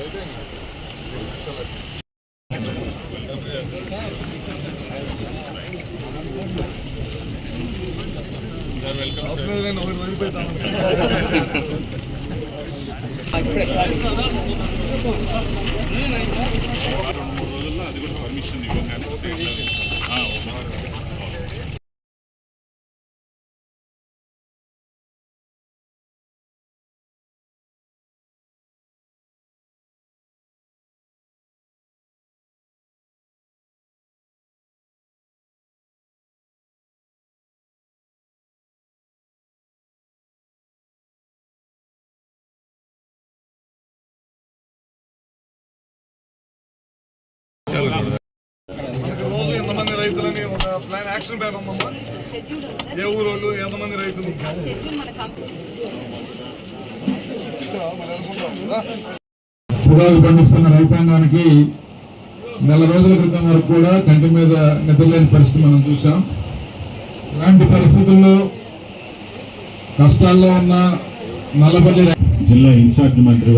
రెండు మూడు రోజుల్లో అది కూడా పర్మిషన్ ఇవ్వగానే ప్లాన్ యాక్షన్ ప్లాన్ ఉందమ్మా? ఏ ఊరు వాళ్ళు ఎంతమంది రైతులు పొగాకు పండిస్తున్న రైతాంగానికి నెల రోజుల క్రితం వరకు కూడా కంటి మీద నిద్రలేని పరిస్థితి మనం చూసాం ఇలాంటి పరిస్థితుల్లో కష్టాల్లో ఉన్న నల్లపల్లి జిల్లా ఇన్ఛార్జ్ మంత్రి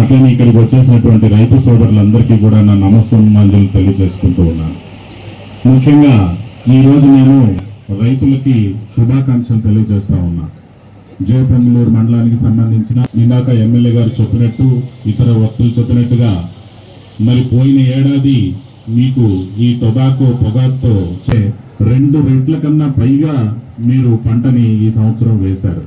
అట్లనే ఇక్కడికి వచ్చేసినటువంటి రైతు సోదరులందరికీ కూడా నా నమస్సంజలు తెలియజేసుకుంటూ ఉన్నాను. ముఖ్యంగా ఈ రోజు నేను రైతులకి శుభాకాంక్షలు తెలియజేస్తా ఉన్నా. జయపంగులూరు మండలానికి సంబంధించిన ఇందాక ఎమ్మెల్యే గారు చెప్పినట్టు ఇతర వక్తులు చెప్పినట్టుగా మరి పోయిన ఏడాది మీకు ఈ టొబాకో పొగాకుతో రెండు రెట్ల కన్నా పైగా మీరు పంటని ఈ సంవత్సరం వేశారు.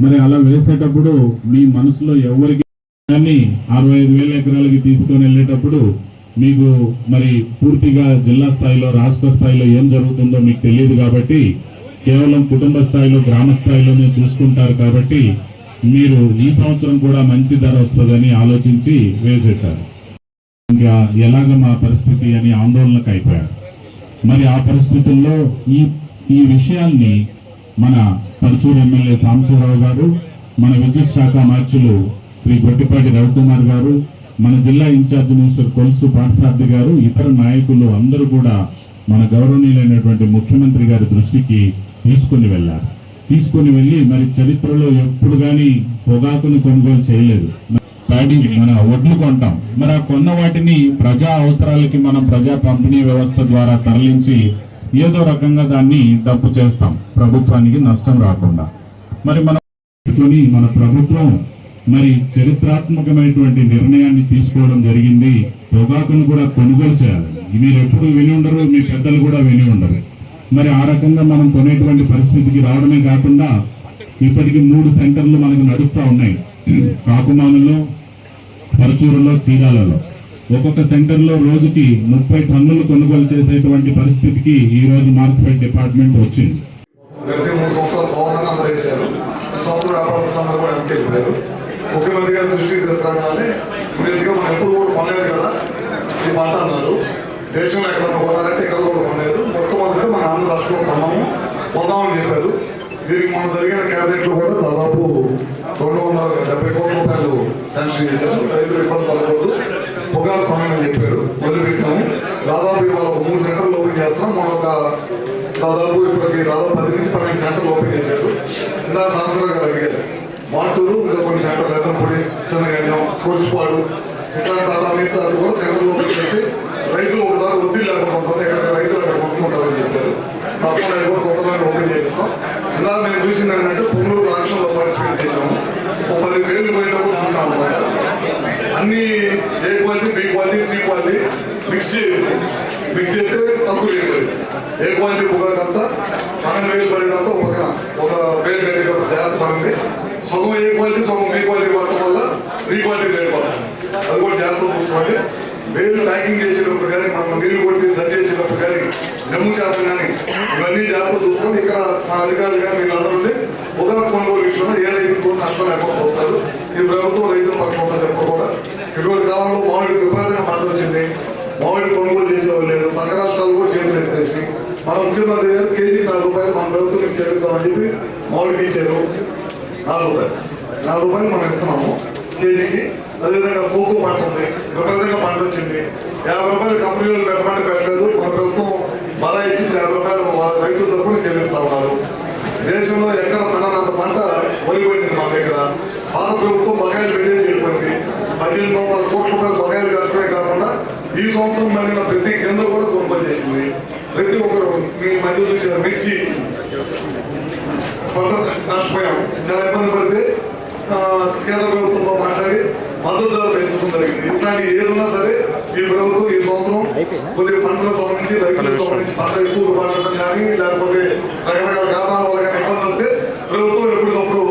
మరి అలా వేసేటప్పుడు మీ మనసులో ఎవరికి కానీ అరవై ఐదు వేల ఎకరాలకి తీసుకొని వెళ్ళేటప్పుడు మీకు మరి పూర్తిగా జిల్లా స్థాయిలో రాష్ట్ర స్థాయిలో ఏం జరుగుతుందో మీకు తెలియదు కాబట్టి కేవలం కుటుంబ స్థాయిలో గ్రామ స్థాయిలోనే చూసుకుంటారు కాబట్టి మీరు ఈ సంవత్సరం కూడా మంచి ధర వస్తుందని ఆలోచించి వేసేశారు. ఇంకా ఎలాగ మా పరిస్థితి అని ఆందోళనకు అయిపోయారు. మరి ఆ పరిస్థితుల్లో ఈ ఈ విషయాన్ని మన పరచూరు ఎమ్మెల్యే సాంబశివరావు గారు మన విద్యుత్ శాఖ మార్చులు శ్రీ గొట్టిపాటి రవికుమార్ గారు మన జిల్లా ఇన్ఛార్జ్ మినిస్టర్ కొలుసు పాఠశార్థి గారు ఇతర నాయకులు అందరూ కూడా మన గౌరవనీయులైనటువంటి ముఖ్యమంత్రి గారి దృష్టికి తీసుకుని వెళ్ళారు. తీసుకుని వెళ్ళి మరి చరిత్రలో ఎప్పుడు కానీ పొగాకును కొనుగోలు చేయలేదు. ప్యాడీ మన ఒడ్లు కొంటాం. మరి ఆ కొన్న వాటిని ప్రజా అవసరాలకి మనం ప్రజా పంపిణీ వ్యవస్థ ద్వారా తరలించి ఏదో రకంగా దాన్ని డబ్బు చేస్తాం. ప్రభుత్వానికి నష్టం రాకుండా. మరి మనం మన ప్రభుత్వం మరి చరిత్రాత్మకమైనటువంటి నిర్ణయాన్ని తీసుకోవడం జరిగింది. పొగాకును కూడా కొనుగోలు చేయాలి. మీరు ఎప్పుడు విని ఉండరు మీ పెద్దలు కూడా విని ఉండరు. మరి ఆ రకంగా మనం కొనేటువంటి పరిస్థితికి రావడమే కాకుండా ఇప్పటికి మూడు సెంటర్లు మనకు నడుస్తూ ఉన్నాయి. కాకుమానులో పరచూరులో చీరాలలో. ఒక్కొక్క సెంటర్లో రోజుకి ముప్పై టన్నులు కొనుగోలు చేసేటువంటి పరిస్థితికి ఈ రోజు మార్కెట్ డిపార్ట్మెంట్ వచ్చింది. గారి దృష్టికి తీసుకురాగానే ఇమీడియట్గా మనం ఎప్పుడు కూడా కొనలేదు కదా ఈ పంట అన్నారు. దేశంలో ఎక్కడ కొనాలంటే ఇక్కడ కూడా కొనలేదు. మొట్టమొదటిగా మన ఆంధ్ర రాష్ట్రంలో కొన్నాము కొందామని చెప్పారు. దీనికి మొన్న జరిగిన క్యాబినెట్లో కూడా దాదాపు రెండు వందల డెబ్బై కోట్ల రూపాయలు శాంక్షన్ చేశారు. రైతులు ఇబ్బంది పడకూడదు. పొగాకు కొనని చెప్పాడు మొదలుపెట్టాము. దాదాపు ఇవాళ ఒక మూడు సెంటర్లు ఓపెన్ చేస్తున్నాం. మన ఒక దాదాపు ఇప్పటికి దాదాపు పది నుంచి పన్నెండు సెంటర్లు ఓపెన్ చేశారు. ఇందా సంవత్సరం గారు అడిగారు మాటూరు ఇంకా కొన్ని సెంటర్లు ఎద్దపూడి చిన్నగన్యం కోర్చుపాడు ఇట్లాంటి చాలా సార్లు కూడా సెంటర్లు ఓపెన్ చేసి రైతులు ఒకసారి ఒత్తిడి లేకుండా ఉంటుంది ఎక్కడ రైతులు అక్కడ కొనుక్కుంటారని చెప్పారు. తప్పకుండా అవి కూడా కొత్తలో ఓపెన్ చేపిస్తాం. ఇలా మేము చూసింది ఏంటంటే పొంగూరు రాష్ట్రంలో పార్టిసిపేట్ చేసాము ఒక పది పేర్లు పోయేటప్పుడు చూసాం అనమాట అన్ని A quality B quality C quality mix చేయలేదు మిక్స్ చేస్తే తక్కువ రేట్ ఏ క్వాలిటీ పొగకంతా అంతా పన్నెండు వేలు పడేదంతా ఒక ఒక వేలు కట్టేటప్పుడు జాగ్రత్త పడింది. సగం ఏ క్వాలిటీ సగం బి క్వాలిటీ పడటం వల్ల బి క్వాలిటీ రేట్ పడుతుంది అది కూడా జాగ్రత్త చూసుకోండి వేలు ప్యాకింగ్ చేసేటప్పుడు కానీ మనం నీళ్ళు కొట్టి సరి చేసేటప్పుడు కానీ డమ్ము శాతం కానీ ఇవన్నీ జాగ్రత్త చూసుకోండి. ఇక్కడ మా అధికారులు కానీ వీళ్ళందరూ ఉండి కొనుగోలు విషయంలో ఏ రైతులు నష్టం లేకుండా పోతారు. ఈ ప్రభుత్వం రైతుల పట్ల ఉంటుంది ఎప్పుడు కూడా ఇటువంటి కాలంలో మామిడి విపరీతంగా పంట వచ్చింది. మామిడి కొనుగోలు చేసేవాళ్ళు లేరు. పక్క రాష్ట్రాలు కూడా చేతులు ఎత్తేసి మన ముఖ్యమంత్రి గారు కేజీ నాలుగు రూపాయలు మన ప్రభుత్వం నుంచి చేద్దామని చెప్పి మామిడికి ఇచ్చారు. నాలుగు రూపాయలు. నాలుగు రూపాయలు మనం ఇస్తున్నాము. కేజీకి అదేవిధంగా కోకో పంట ఉంది. విపరీతంగా పంట వచ్చింది. యాభై రూపాయలు కంపెనీలు పెట్టమని పెట్టలేదు. మన ప్రభుత్వం బలా ఇచ్చి యాభై రూపాయలు. వాళ్ళ రైతుల తరపున చెల్లిస్తా ఉన్నారు. దేశంలో ఎక్కడ తనంత పంట వరి మా దగ్గర. పాత ప్రభుత్వం బకాయిలు పెట్టేసి వెళ్ళిపోయింది. పదిహేను వందల కోట్ల రూపాయలు బకాయిలు కట్టడమే కాకుండా ఈ సంవత్సరం పడిన ప్రతి కింద కూడా కొనుగోలు చేసింది. ప్రతి ఒక్కరు మీ మధ్య చూసారు మిర్చి పంట నష్టపోయాం. చాలా ఇబ్బంది పడితే కేంద్ర ప్రభుత్వంతో మాట్లాడి మద్దతు ధర పెంచడం జరిగింది ఇట్లాంటి ఏదున్నా సరే ఈ ప్రభుత్వం ఈ సంవత్సరం కొద్దిగా పంటలకు సంబంధించి రైతులకు సంబంధించి పంట ఎక్కువగా పండటం కానీ లేకపోతే రకరకాల కారణాల వల్ల కానీ ఇబ్బంది వస్తే ప్రభుత్వం ఎప్పటికప్పుడు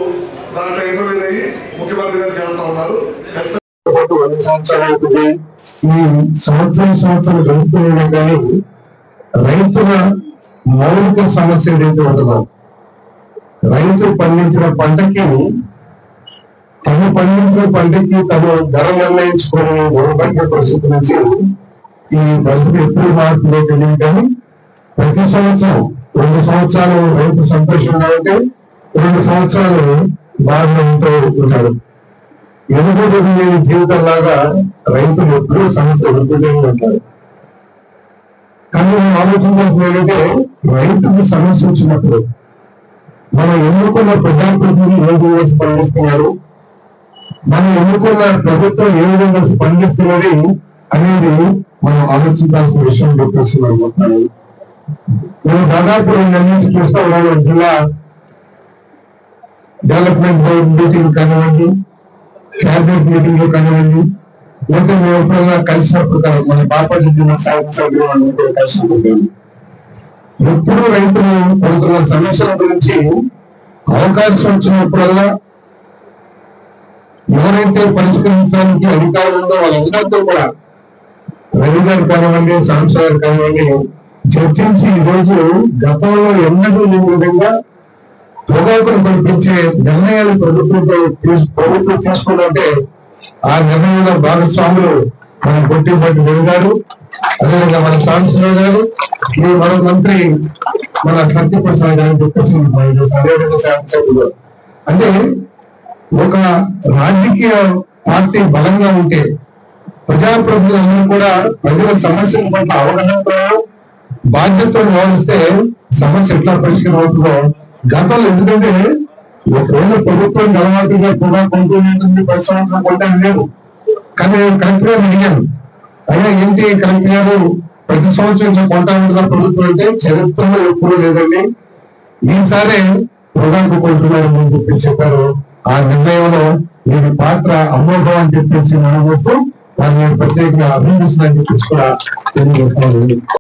దాంట్లో ఇంటర్వ్యూ అయ్యి ముఖ్యమంత్రి గారు చేస్తా ఉన్నారు. ఈ సంవత్సరం సంవత్సరం గడుస్తున్నా కానీ రైతుల మౌలిక సమస్య ఏదైతే ఉంటుందో రైతు పండించిన పంటకి తను పండించిన పంటకి తను ధర నిర్ణయించుకొని గొడవపడిన పరిస్థితి నుంచి ఈ పరిస్థితి ఎప్పుడు మారుతుందో తెలియదు కానీ ప్రతి సంవత్సరం రెండు సంవత్సరాలు రైతు సంతోషంగా ఉంటే రెండు సంవత్సరాలు బాగా ఉంటూ ఉంటారు ఎదుగుదల లేని జీవితం లాగా రైతులు ఎప్పుడూ సమస్య ఎదుగుతూనే ఉంటారు. కానీ మనం ఆలోచించాల్సిన ఏంటంటే రైతుకు సమస్య వచ్చినప్పుడు మనం ఎన్నుకున్న ప్రజాప్రతినిధులు ఏ విధంగా స్పందిస్తున్నారు? మనం ఎన్నుకున్న ప్రభుత్వం ఏ విధంగా స్పందిస్తున్నది అనేది మనం ఆలోచించాల్సిన విషయం చెప్పేసి మనం నేను దాదాపు రెండు నెలల నుంచి చూస్తా ఉన్నాను జిల్లా డెవలప్మెంట్ బోర్డు మీటింగ్ కానివ్వండి క్యాబినెట్ మీటింగ్లో కానివ్వండి లేకపోతే మేము ఎప్పుడైనా కలిసినప్పుడు కాదు, మన బాపట్ల జిల్లా సాహిత్య సభ్యులు కలిసినప్పుడు ఎప్పుడు రైతులు పడుతున్న సమస్యల గురించి అవకాశం వచ్చినప్పుడల్లా ఎవరైతే పరిష్కరించడానికి అధికారం ఉందో వాళ్ళందరితో కూడా రవి గారు కానివ్వండి సాంస గారు కానివ్వండి చర్చించి ఈరోజు రోజు గతంలో ఎన్నడూ లేని విధంగా పొగాకును కల్పించే నిర్ణయాలు ప్రభుత్వంతో ప్రభుత్వం తీసుకుంటే ఆ నిర్ణయంలో భాగస్వాములు మన కొట్టిపట్టి రవి గారు అదేవిధంగా మన సాంసరావు గారు ఈ మరో మంత్రి మన సత్యప్రసాద్ గారు చెప్పేసి అదేవిధంగా శాసనసభ్యులు అంటే ఒక రాజకీయ పార్టీ బలంగా ఉంటే ప్రజాప్రతినిధులందరూ కూడా ప్రజల సమస్యల పట్ల అవగాహనతో బాధ్యతతో వ్యవహరిస్తే సమస్య ఎట్లా పరిష్కారం అవుతుందో గతంలో ఎందుకంటే ఒకవేళ ప్రభుత్వం అలవాటుగా కూడా కొంటుంది పది సంవత్సరం కొంటాను లేదు కానీ కలెక్టర్ గారు అడిగాను అయ్యా ఏంటి కలెక్టర్ గారు? ప్రతి సంవత్సరం ఇట్లా కొంటా ఉంటుందా ప్రభుత్వం అంటే? చరిత్రలో ఎప్పుడూ లేదండి. ఈసారి పొగాకు కొంటున్నారని అని చెప్పి చెప్పారు. ఆ నిర్ణయంలో వీరి పాత్ర అమోఘం అని చెప్పేసి మనం వస్తూ దాన్ని ప్రత్యేకంగా అభినందిస్తుందని చెప్పేసి కూడా తెలియజేస్తున్నాను.